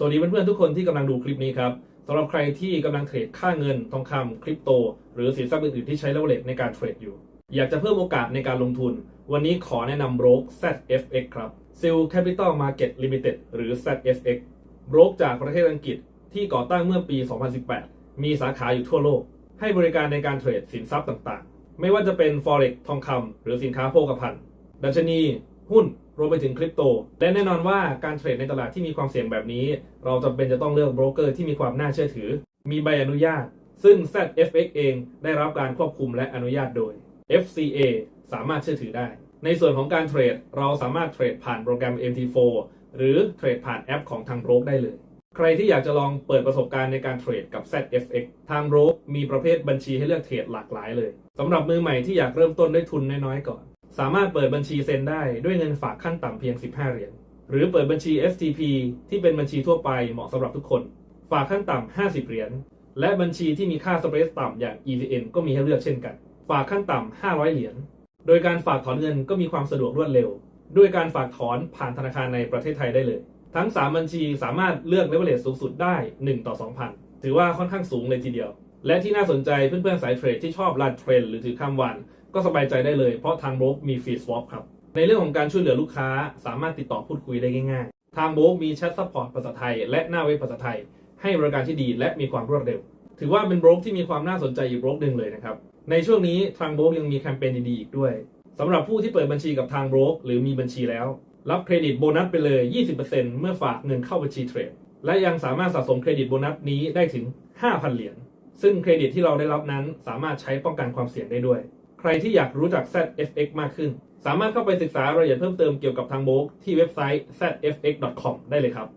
สวัสดีเพื่อนๆทุกคนที่กำลังดูคลิปนี้ครับสำหรับใครที่กำลังเทรดค่าเงินทองคำคริปโต หรือสินทรัพย์อื่นๆที่ใช้เลเวลเลในการเทรดอยู่ อยากจะเพิ่มโอกาสในการลงทุน วันนี้ขอแนะนำโบรก ZFX ครับ Seal Capital Market Limited หรือ ZFX โบรกจากประเทศอังกฤษที่ก่อตั้งเมื่อปี 2018 มีสาขาอยู่ทั่วโลก ให้บริการในการเทรดสินทรัพย์ต่างๆ ไม่ว่าจะเป็น Forex ทองคำหรือสินค้าโภคภัณฑ์ดัชนี หุ้นรวมไปถึงคริปโต และแน่นอนว่าการเทรดในตลาดที่มีความเสี่ยงแบบนี้ เราจำเป็นจะต้องเลือกโบรกเกอร์ที่มีความน่าเชื่อถือ มีใบอนุญาต ซึ่ง ZFX เองได้รับการควบคุมและอนุญาตโดย FCA สามารถเชื่อถือได้ ในส่วนของการเทรดเราสามารถเทรดผ่านโปรแกรม MT4 หรือเทรดผ่านแอปของทางโบรกได้เลย ใครที่อยากจะลองเปิดประสบการณ์ในการเทรดกับ ZFX ทางโบรกมีประเภทบัญชีให้เลือกเทรดหลากหลายเลยสำหรับมือใหม่ที่อยากเริ่มต้นด้วยทุนน้อยๆก่อน สามารถเปิดบัญชีเซ็นได้ด้วยเงินฝากขั้นต่ำเพียง 15 เหรียญ หรือเปิดบัญชี STP ที่เป็นบัญชีทั่วไปเหมาะสำหรับทุกคน ฝากขั้นต่ำ 50 เหรียญ และบัญชีที่มีค่าสเปรดต่ำอย่าง EVN ก็มีให้เลือกเช่นกัน ฝากขั้นต่ำ 500 เหรียญ โดยการฝากถอนเงินก็มีความสะดวกรวดเร็ว ด้วยการฝากถอนผ่านธนาคารในประเทศไทยได้เลย ทั้ง 3 บัญชีสามารถเลือกเลเวลเลสูงสุดได้ 1 ต่อ 2,000 ถือว่าค่อนข้างสูงเลยทีเดียว และที่น่าสนใจเพื่อนๆสายเทรดที่ชอบรันเทรนหรือถือข้ามวัน ก็สบายใจได้เลยเพราะทางโบรกมีฟรีสวอปครับ ในเรื่องของการช่วยเหลือลูกค้า สามารถติดต่อพูดคุยได้ง่ายๆ ทางโบรกมีแชทซัพพอร์ตภาษาไทย และหน้าเว็บภาษาไทย ให้บริการที่ดีและมีความรวดเร็ว ถือว่าเป็นโบรกที่มีความน่าสนใจอีกโบรกหนึ่งเลยนะครับในช่วงนี้ทางโบรกยังมีแคมเปญดีๆอีกด้วยสำหรับผู้ที่เปิดบัญชีกับทางโบรกหรือมีบัญชีแล้ว รับเครดิตโบนัสไปเลย 20%เมื่อฝากเงินเข้าบัญชีเทรดและยังสามารถสะสมเครดิตโบนัสนี้ได้ถึง 5,000 เหรียญ ซึ่งเครดิตที่เราได้รับนั้นสามารถใช้ป้องกันความเสี่ยงได้ด้วย ใครที่อยากรู้จัก ZFX มากขึ้น สามารถเข้าไปศึกษารายละเอียดเพิ่มเติมเกี่ยวกับทางโบกที่เว็บไซต์ zfx.com ได้เลยครับ